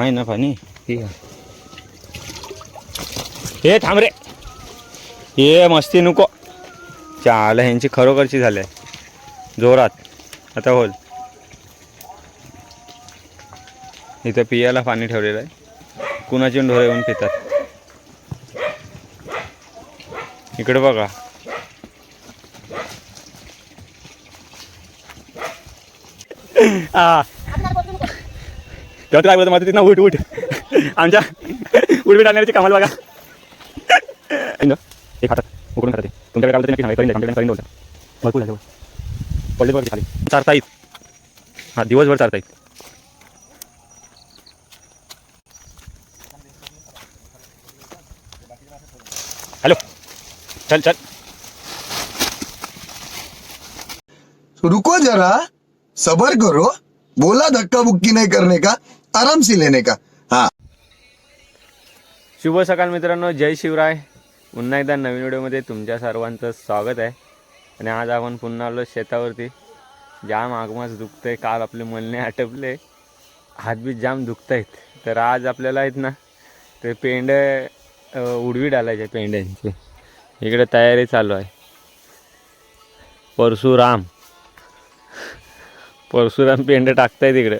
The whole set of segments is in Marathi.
आहे ना पाणी? हे थांब रे. ये मस्ती नको. चाल ह्यांची खरोखरची झाली आहे. जोरात. आता होल इथं पियाला पाणी ठेवलेलं आहे. कुणाची ढोरं येऊन पितात. इकडे बघा. हा तेव्हा काय बोलतो माझं तिथं उठ उठ. आमच्या उडबीट आणण्याची कामाला बघा. हे खातात. उकडून खातात ते. तुमच्याकडे काय बोलतो नक्की सांगा करीन बोलतात. भरपूर झालं पडले बघा खाली. चारता येत हा दिवसभर चारता येत हॅलो. चल चल. रुको जरा. सबर करो. बोला धक्का बुक्की नहीं करने का? आराम से लेने का? हाँ. शुभ सकाळ मित्रांनो जय शिवराय. पुन्हा एकदा नवीन व्हिडिओमध्ये तुमच्या सर्वांचं स्वागत आहे. आणि आज आपण पुन्हा आलो शेतावरती. जाम आगमास दुखतंय काल आपले मलने आटपले. हातबीत जाम दुखत आहेत तर आज आपल्याला आहेत ना ते पेंड उडवी डालायचे पेंड्यांची. इकडे तयारी चालू आहे. परशुराम. परशुराम पेंड टाकतायत इकडे.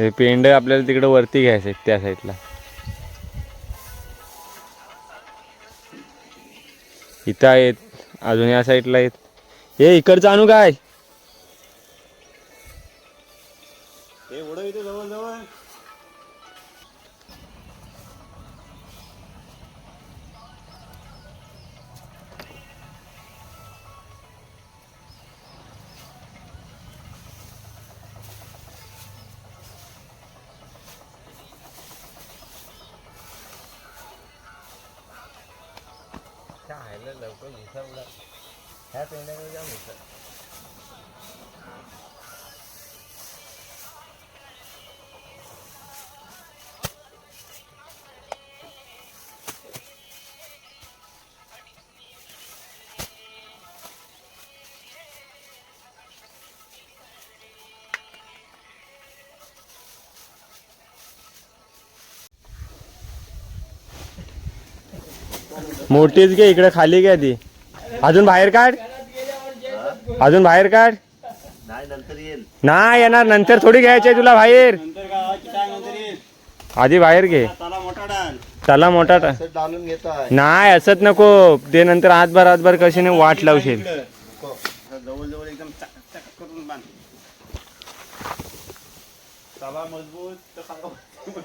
हे पेंड आपल्याला तिकडे वरती घ्यायचं आहेत त्या साईडला. इथं आहेत अजून या साईडला आहेत. हे इकडचं आणू काय? Đều 收了，还剩那个两色 मोठीच घे इकडे खाली घ्या ती अजून बाहेर काढ. अजून बाहेर काढ. नाही येणार. नंतर थोडी घ्यायची तुला बाहेर. आधी बाहेर घे. त्याला मोठा टा- नाही असंच नको. ते नंतर आजभर आजभर कशी नाही वाट लावशील. मजबूत.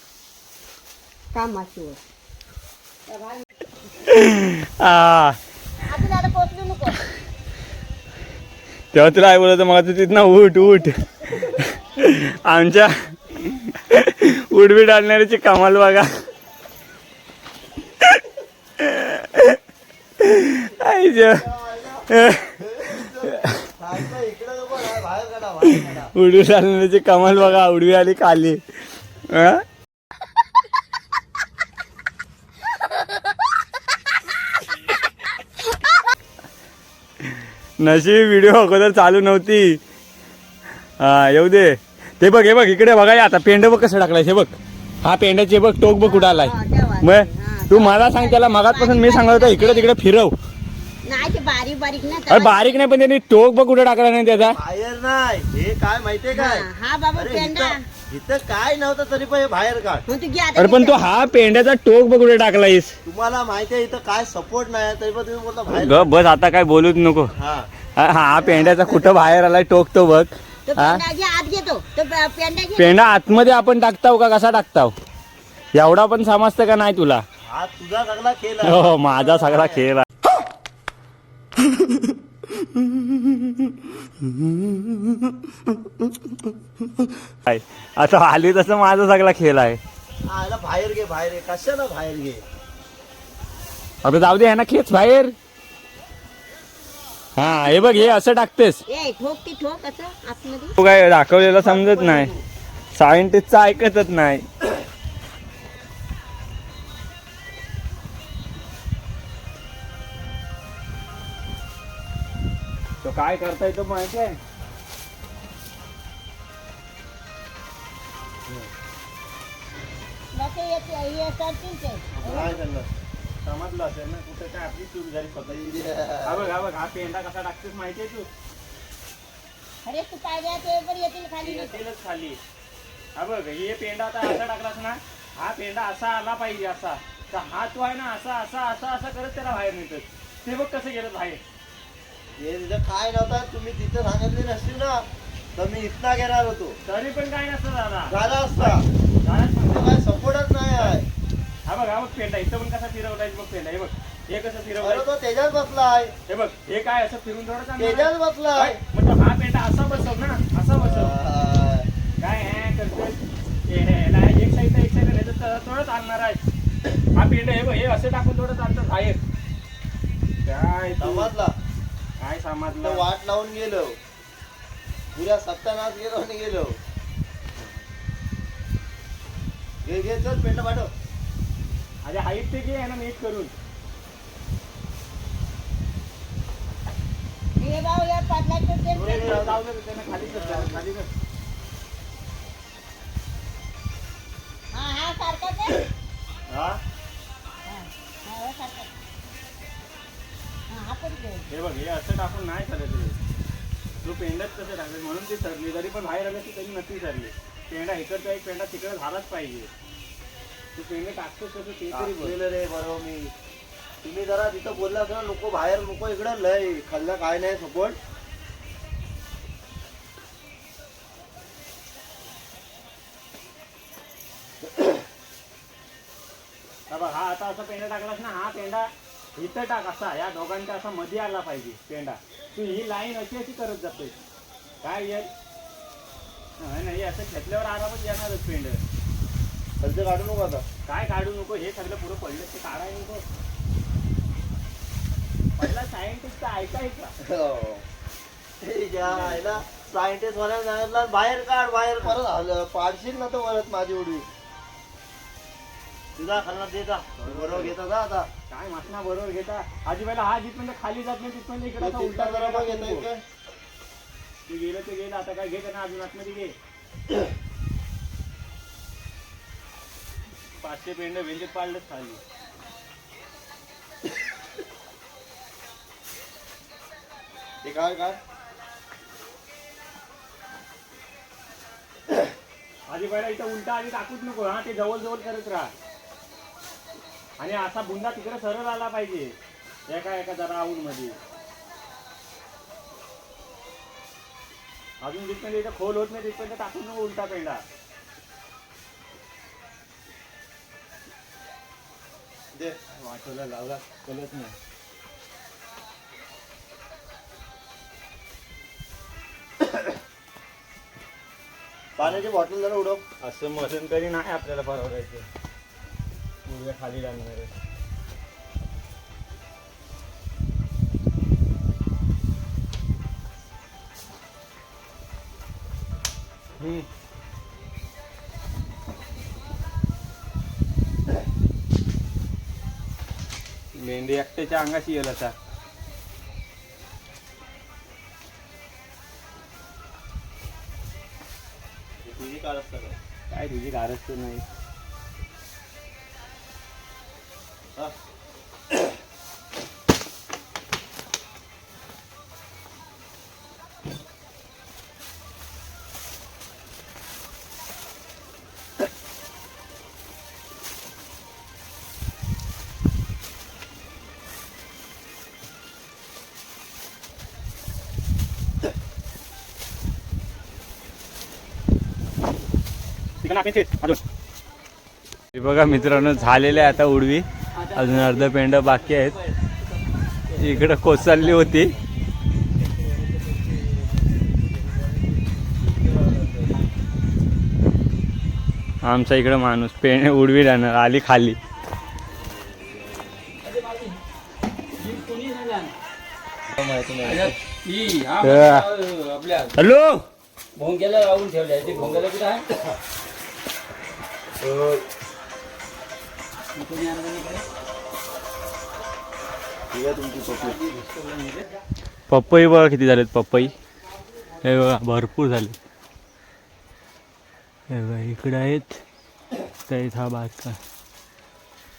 आ. तेव्हा तुला आई बोलत मग तिथनं उठ उठ. आमच्या उडबी डालणाऱ्याची कमाल बघा. आईच्या उडबी डालणाऱ्याची कमाल बघा उडवी आली खाली. नशीब व्हिडिओ अगोदर चालू नव्हती. हा येऊ दे. ते बघ हे बघ इकडे बघा आता पेंड बघ कसं टाकलाय हे बघ. हा पेंड्याचे बघ टोक बघ कुठं आलाय. मग तू मला सांग त्याला मगातपासून मी सांगत होता इकडे तिकडे फिरव. नाही ते बारीक बारीक ना अरे बारीक नाही पण त्यांनी टोक बघ कुठे टाकला नाही त्याचा. बाहेर नाही हे काय माहितीये काय? हा बाबा अरे पेंडा. इथं इथं काय नव्हतं तरी पण हे बाहेर काढ. मग तू घे आता अरे पण तू हा पेंड्याचा टोक बघ कुठे टाकलायस. तुम्हाला माहितीये इथं काय सपोर्ट नाही तरी पण तुम्ही बोलता बाहेर ग बस आता काय बोलूच नको. हा. हा पेंड्याचा कुठं बाहेर आलाय टोक तो बघ. तो हा? पेंडा घे आत घेतो. तो पे- पेंडा घे. पेंडा आतमध्ये आपण टाकताव का? कसा टाकताव? एवढा पण समजतं का नाही तुला? हा तुझा सगळा खेळ आहे. हो माझा सगळा खेळ आहे. काय? आता आली तसं माझा सगळा खेळ आहे. बाहेर घे बाहेर घे. कशाला बाहेर घे? अबे जाऊ दे ना खेच बाहेर. हा हे बघ हे असं टाकतेस. ए ठोक ती ठोक असं आतमध्ये. तू काय दाखवलेलं समजत नाही. सायंटिस्टचं ऐकतच नाही. तो काय करता येतो माहिती आहे? येते- हे करणार समजलं असेल ना कुठे काय आपली चूक झाली स्वतःची. हा बघ हा बघ हा पेंडा कसा टाकतेस माहितीये तू? अरे तू काय द्या ते पण येतील खाली. येतीलच खाली. हा बघ हे पेंडा आता असा टाकलास ना हा पेंडा असा आला पाहिजे असा. तर हा तो आहे ना असा असा असा असा करत त्याला बाहेर नेतात ते बघ कसं गेलं बाहेर. हे तिथं काय नव्हता तुम्ही तिथं सांगितले नसतील ना. तर मी इथना घेणार होतो. तरी पण काय नसतं दादा. झाला असता. काय सपोर्टच नाही आहे. हा बघ हा बघ पेंडा. इथं पण कसा फिरवलाय बघ पेंडा. हे बघ हे कसं अरे फिरवलाय तो त्याच्यात बसलाय. हे बघ हे काय असं फिरून थोडं चालणार आहे? त्याच्यात बसलाय. काय? मतलब हा पेंडा असा बसव ना असा बसव. काय हे करतोय? हे हे, एक साईड एक साईड नाही तर थोडं चालणार आहे. हा पेंड हे बघ हे असे टाकून थोडं चालतं बाहेर. काय तू- समजला. काय तर समजलं वाट लावून गेलो. पुऱ्या सत्यानाश गेलो आणि गेलो. घे घे चल पेंट पाठव. अरे हाईट ते घे आहे ना नीट करून. हे भाऊ या पाटलाचं ते थोडे वेळ जाऊ दे त्यांना खाली कर जरा, खाली कर. हा हा हा? हा, हा, हो. हा, हा पण. हे बघ हे असं टाकून नाही चालत रे. तू पेंडच कसं टाकले म्हणून ती सरली जरी पण बाहेर आली ती तरी नक्की सरली पेंडा इकडचा एक पेंडा तिकडे झालाच पाहिजे. तू पेंड टाकतोस कसं ते तरी बघ टाकलेलं रे बरोबर मी. तुम्ही जरा तिथं बोलला ना नको बाहेर नको इकडं. लय खाल्लं काय नाही सपोर्ट. हा बघ हा आता असा पेंडा टाकलास ना हा पेंडा इथं टाक असा. या दोघांच्या असा मध्ये आला पाहिजे पेंडा तू ही लाईन अशी अशी करत जातोय. काय येईल नाही असं घेतल्यावर आरामच येणारच पेंड खालचं काढू नको आता. काय काढू नको? हे सगळं पुरं पडलं ते काढाय नको. पहिला सायंटिस्ट ऐकायचा सायंटिस्ट म्हणायला सांगितलं बाहेर काढ बाहेर परत आलं पाडशील ना तो परत माझी उडवी तुझा खालना देता बरोबर घेता जा आता. काय मासना बरोबर घेता. आधी पहिला हा जिथपर्यंत खाली जात नाही तिथपर्यंत इकडे उलटा जरा बघ येतोय नको. काय ते गेलं ते गेलं आता काय घे त्यांना अजून आतमध्ये घे. पाचशे पेंड वेंजेत पाडलंच खाली ते काय काय? आधी पहिला इथं उलटा आधी टाकूच नको हा ते जवळ जवळ करत राहा. आणि असा बुंदा तिकडे सरळ आला पाहिजे एका एका जरा आऊन मध्ये अजून जिथपर्यंत इथं खोल होत नाही तिथपर्यंत टाकून नको उलटा पेंडा. ते वाटवला लावला कळत नाही. पाण्याची बॉटल जरा उडव. असं मशीन तरी नाही आपल्याला परवडायचं. उद्या खाली लागणार आहे. हम्म. मेंढी एकट्याच्या अंगाशी येईल आता. तुझी? काय तुझी तर नाही. बघा मित्रांनो झालेले आता उडवी. अजून अर्ध पेंड बाकी आहेत. इकडं कोसळली होती. आमचा इकडं माणूस पेंड उडवी राहणार आली खाली. हॅलो! भोंग्याला लावून ठेवल्या ते भोंग्याला कुठं आहे? कोणी आणलं आहे पपई. बघा किती झालेत पपई. हे बघा भरपूर झाले हे बघा इकडे आहेत. इथं हा बाजका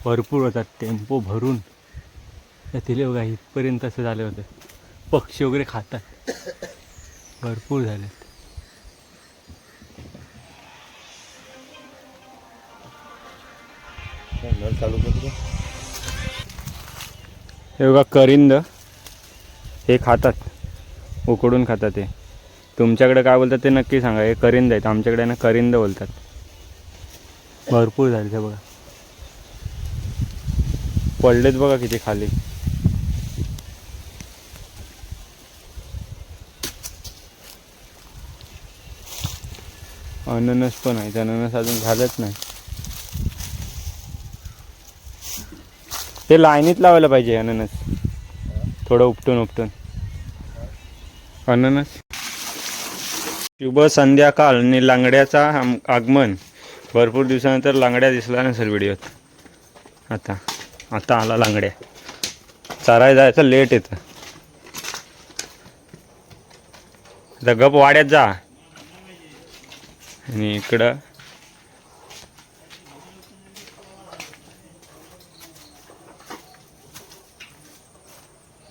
भरपूर होतात टेम्पो भरून. तिले बघा इथपर्यंत असं झालं होतं. पक्षी वगैरे खातात. भरपूर झालेत नळ चालू करतो हे बघा करिंद हे खातात. उकडून खातात ते तुमच्याकडे काय बोलतात ते नक्की सांगा. हे करिंद आहेत. आमच्याकडे ना करिंद बोलतात. भरपूर झाले ते बघा. पडलेत बघा किती खाली. अननस पण आहे अननस अजून झालंच नाही. ते लाईनीत लावायला पाहिजे अननस. थोडं उपटून उपटून. अननस. शुभ संध्याकाळ आणि लांगड्याचा आगमन. भरपूर दिवसानंतर लांगड्या दिसला नसेल व्हिडिओत. आता आता आला लांगड्या. चाराय जायचं लेट येतं. आता गप वाड्यात जा. आणि इकडं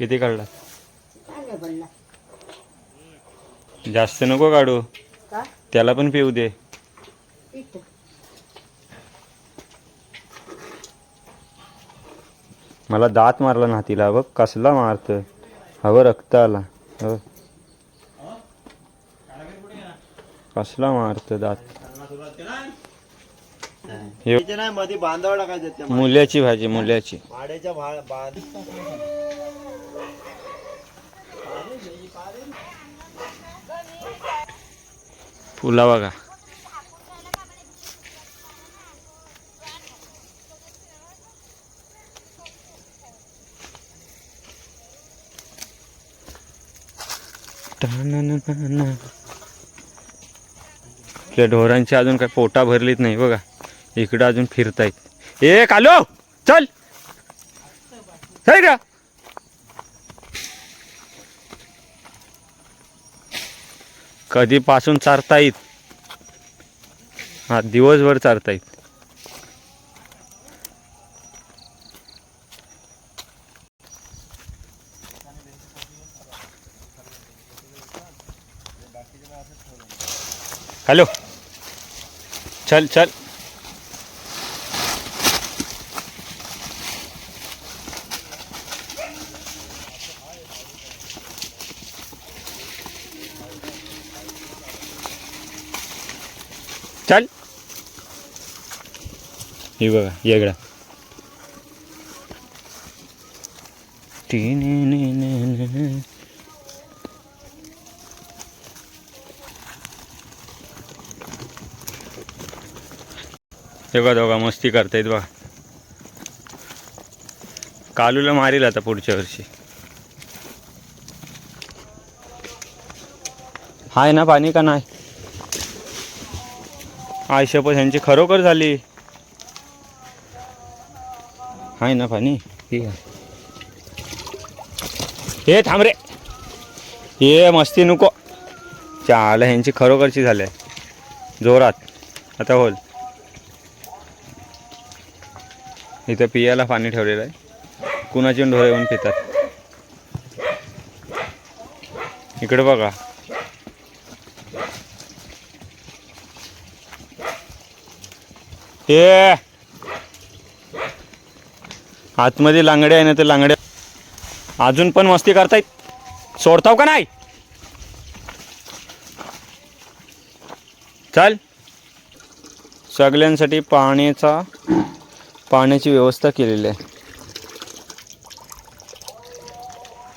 किती काढला चांगलं पडला. जास्त नको काढू. का? त्याला पण पिऊ दे. मला दात मारला ना तिला बघ कसला मारत हवं रक्त आला हो कसला मारत दात. हे नाही मध्ये बांधावं टाकायचं त्या मुल्याची भाजी मुल्याची. भाड्याच्या भा बांध फुला बघा. आपल्या ढोरांची अजून काय पोटा भरलीच नाही बघा. इकडं अजून फिरतायत. ए कालो! चल! चल का कधीपासून चारतायत? हा दिवसभर चारतायत. हॅलो. चल चल. हे बघा येगळा हे दोघा मस्ती करतायत बघा. कालूला मारील आता पुढच्या वर्षी. हाय ना पाणी का नाही? आयशपथ ह्यांची खरोखर झाली. हाय ना पाणी? ठीक आहे हे थांब रे. हे मस्ती नको. चाल ह्यांची खरोखरची झाली जोरात. आता होल इथं पियाला पाणी ठेवलेलं आहे. कुणाची ढोरे येऊन पितात? इकडे बघा. हे आतमध्ये लांगड्या आहे ना ते लांगड्या. अजून पण मस्ती करतायत. सोडताव का नाही? चल. सगळ्यांसाठी पाण्याचा पाण्याची व्यवस्था केलेली आहे.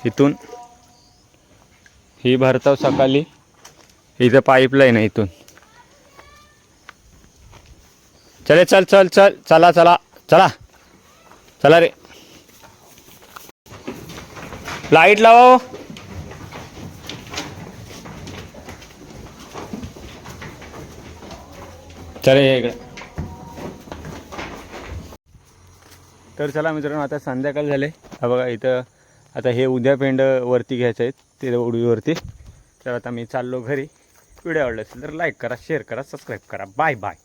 इथून. ही भरताव सकाळी. इथं पाईपलाईन आहे इथून. चले चल चल चल. चला चला. चला. चला रे. लाइट लावा हो. चले इकडे. तर चला मित्रांनो आता संध्याकाळ झाले. हा बघा इथं आता हे उद्या पेंड वरती घ्यायचं आहेत ते उडीवरती. तर आता मी चाललो घरी. व्हिडिओ आवडला असेल तर लाईक करा शेअर करा सबस्क्राईब करा. Bye bye